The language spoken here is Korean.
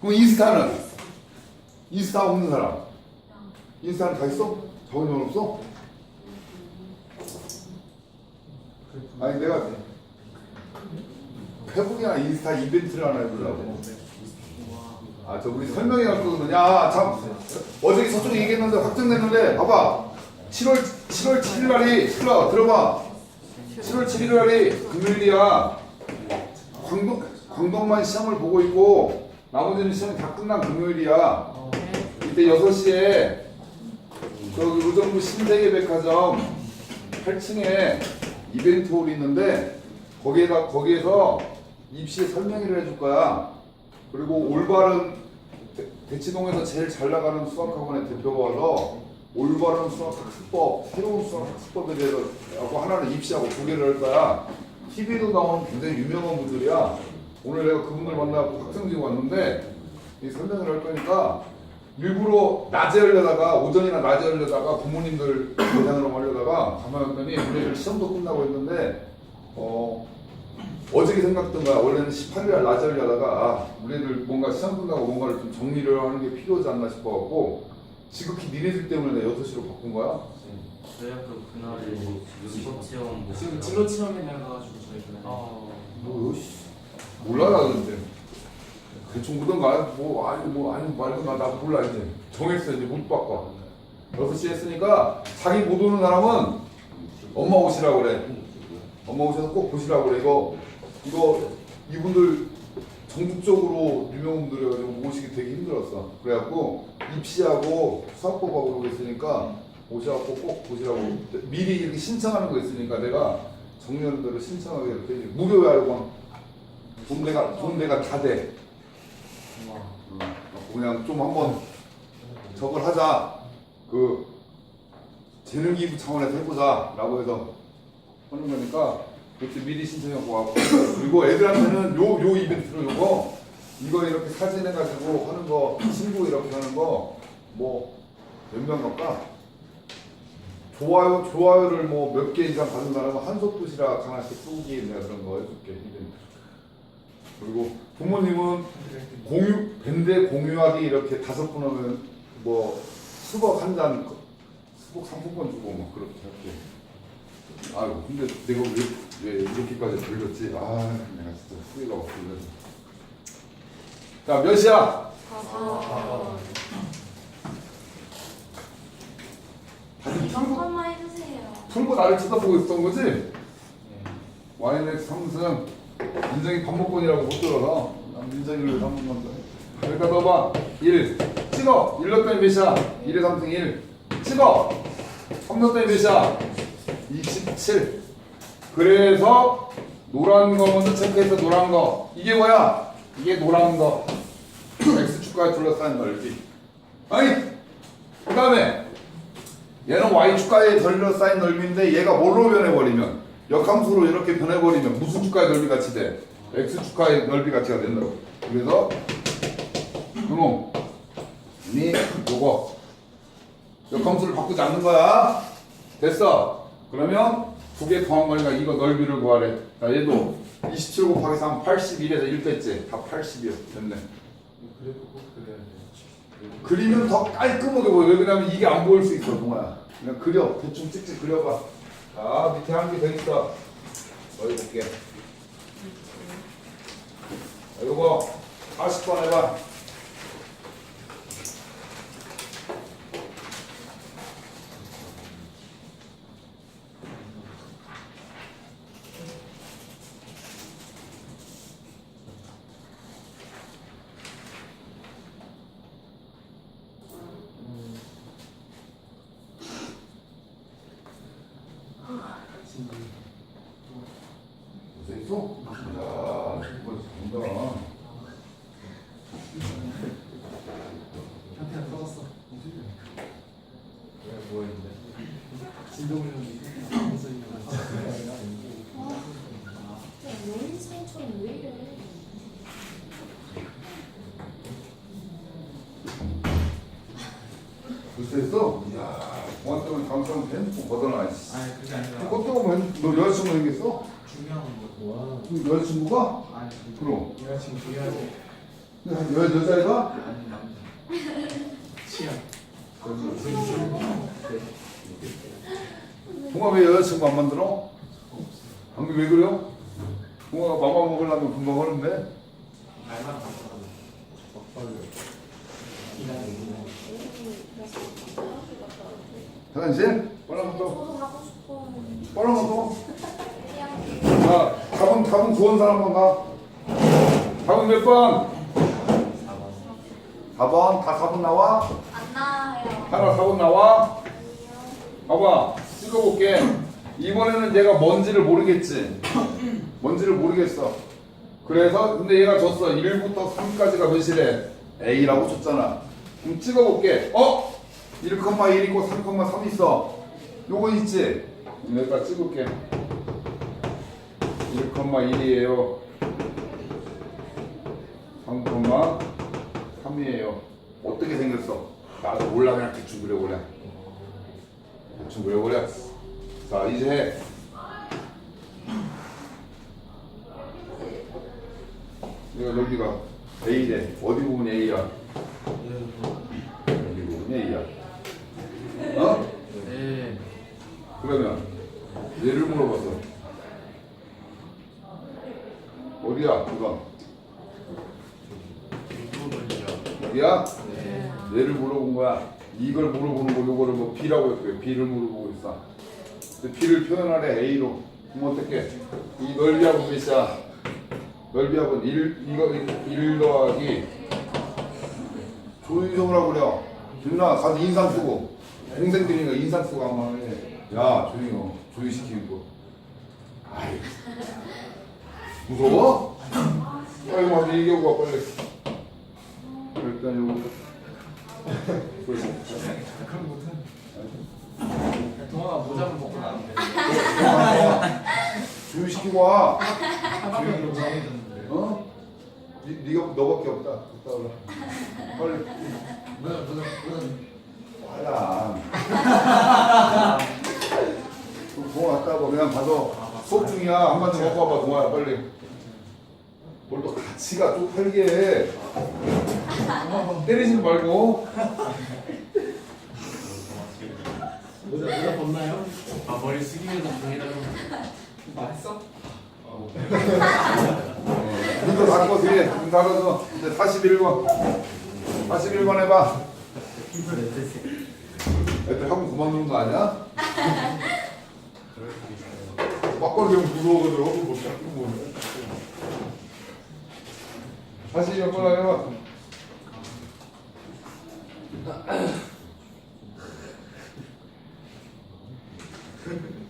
그럼 인스타는? 인스타 없는 사람. 인스타는 다 있어? 정은이 없어? 아니 내가 페북이나 인스타 이벤트를 하나 해보려고. 아, 저 우리 설명이 할 거거든요. 야, 참. 어제 서쪽에 얘기했는데 확정됐는데, 봐봐. 7월, 7월 7일 날이, 들어, 들어봐. 7월 7일 날이 금요일이야. 광동, 광동만 시험을 보고 있고, 나머지는 시험이 다 끝난 금요일이야. 이때 6시에, 저기 의정부 신세계백화점 8층에 이벤트 홀이 있는데, 거기에다, 거기에서 입시에 설명회를 해줄 거야. 그리고 올바른 대- 대치동에서 제일 잘 나가는 수학학원의 대표가 와서 올바른 수학학습법, 새로운 수학학습법에 대해서 하고 하나는 입시하고 두 개를 할 거야. TV에도 나오는 굉장히 유명한 분들이야. 오늘 내가 그분을 만나고 학생들이 왔는데 이 설명을 할 거니까 일부러 낮에 하려다가 오전이나 낮에 하려다가 부모님들 대상으로 하려다가 가만히 봤더니 우리 시험도 끝나고 했는데 어 어저께 생각했던 거야. 원래는 18일 낮에 하려다가 아, 우리들 뭔가 시험 끝나고 뭔가를 좀 정리를 하는 게 필요하지 않나 싶어갖고 지극히 니네들 때문에 내가 6시로 바꾼 거야. 저희 학교 그날에 체험 뭐 지금 진로 체험에 나가가지고 저희 그날. 어, 뭐, 씨, 몰라 나 근데. 대충 보던가 뭐 아니 뭐 아니 말든가 나 몰라 이제. 정했어 이제 못 바꿔. 6시 했으니까 자기 못 오는 사람은 엄마 오시라고 그래. 엄마 오셔서 꼭 보시라고 그래. 이거 이거 이분들 전국적으로 유명한 분들이 가지고 모시기 되게 힘들었어. 그래갖고 입시하고 수학법하고 그러고 있으니까 오셔갖고 꼭 보시라고. 미리 이렇게 신청하는 거 있으니까 내가 정리하는 대로 신청하게 이렇게. 무료야 이거 돈 내가 돈 내가 다돼. 어, 그냥 좀 한번 저걸 하자. 그 재능 기부 차원에서 해보자라고 해서 하는 거니까 그때 미리 신청하고 왔고. 그리고 애들한테는 요 요 이벤트로 요거 이거 이렇게 사진 해가지고 하는 거 친구 이렇게 하는 거뭐몇명 갈까? 좋아요 좋아요를 뭐 몇 개 이상 받은 사람은 한솥 도시락 하나씩 쏘기 내가 그런 거 해줄게 이벤트 그리고 부모님은 공유 밴드 공유하기 이렇게 다섯 분 하면 뭐 수박 한잔 수박 상품권 주고 뭐 그렇게 할게. 아이고 근데 내가 왜, 왜 이렇게까지 돌렸지? 아 내가 진짜 후회가 없어. 자몇 시야? 다들 풀고 한번 해주세요. 풀고 나를 쳐다보고 있었던 거지? 와인엑스 삼승 민정이 밥 먹고니라고 못 들어서 난 민정이를 위해서 한 번만 더 해. 그러니까 너봐. 1 찍어. 1 넣었더니 몇이야? 1에 3승 1 찍어. 3 넣었더니 몇이야? 27 그래서 노란 거 먼저 체크해서 노란 거. 이게 뭐야? 이게 노란 거. X축과에 둘러싸인 넓이. 아니 그 다음에 얘는 y축과에 둘러싸인 넓이인데 얘가 뭘로 변해버리면 역함수로 이렇게 변해버리면 무슨 축과의 넓이 같이 돼? x축과의 넓이 같이가 된다고 그래서 니 요거 역함수를 바꾸지 않는 거야 됐어 그러면 두 개 더한 거니까 이거 넓이를 구하래 자 얘도 27 곱하기 3 81에서 1 뺐지 다 80이야 됐네 그래도 꼭 그래야 돼 그리면 더 깔끔하게 보여. 왜냐면 이게 안 보일 수 있어, 동아야. 그냥 그려. 대충 찍찍 그려봐. 자, 밑에 한 개 더 있어. 어디 볼게. 자, 요거 40번 해봐. 고생했어? 야, 이거 잘한다. 한테 써봤어 왜 뭐였는데? 진동을 형이 선생님 연인생처럼 왜 이래? 고생했어? 이야, 공학 때문에 당장 핸드폰 걷어놔. 씨. 아니 그게 아니라 그것 때문에 핸- 너 여자친구 생겼어? 중요한 거그 여자친구가? 아니 그럼. 여자친구 중요하지 여, 여자애가? 치아. 동아 왜 여자친구 안 만들어? 방금 왜 그래요? 동아가 맘마 먹으려면 금방 하는데 말만 바꿔. 화장 가고 싶어요. 빨리 갔다 와. 그냥 자, 답은 답은 구원 사람만 가. 답은 몇 번? 4번. 다 4번 나와? 안 나와요. 하나 4번 나와? 봐봐. 찍어볼게. 이번에는 얘가 뭔지를 모르겠지. 뭔지를 모르겠어. 그래서 근데 얘가 줬어. 1부터 3까지가 몇이래? A라고 줬잖아. 그럼 찍어볼게. 어? 1,1 있고 3,3 있어. 요거 있지? 여기다 찍을게. 1,1이에요. 3,3이에요. 어떻게 생겼어? 나도 몰라 그냥 대충 그려보래. 대충 그려보래. 자 이제 해. 이거 여기가 A래. 어디 부분이 A야? 여기 부분이 A야. 어? 네. 그러면 얘를 물어봤어. 어디야? 이건 여기야? 네. 얘를 물어본 거야. 이걸 물어보는 거, 요거를 뭐 B라고 했고요. B를 물어보고 있어. 근데 B를 표현하래 A로. 그럼 어떻게? 이 넓이하고 몇이야? 넓이하고 1, 이거 1 더하기 조인성이라고 그래요. 준아, 가서 인상 쓰고. 동생들이니까 인상 쓰고 한번 해. 야, 조용히 해. 조용히 시키는 거. 아이. 무서워? 빨리 와서 얘기하고 와, 빨리. 일단 요거. 그럼. 동아가 모자만 먹고 나는데. 조용히 시키고 와. 하나만 정해졌는데. 어? 니, 니가 너밖에 없다. 갔다 오라. 빨리. 모자 모자 가서 수업 중이야. 한 번 더 먹고 와봐. 동아야 빨리. 뭘또 같이 가. 쪽팔리게 해. 때리지 말고. 모자 모자 벗나요? 아 머리 숙이면서 보이라고. 맛있어? 눈도 닫고 뒤에 눈 닫아서 이제 41번 41번 해봐 애들 학원 그만두는 거 아니야? 아빠는 그냥 무서워가지고 못 잡고 뭐. 다시 몇 번 해봐.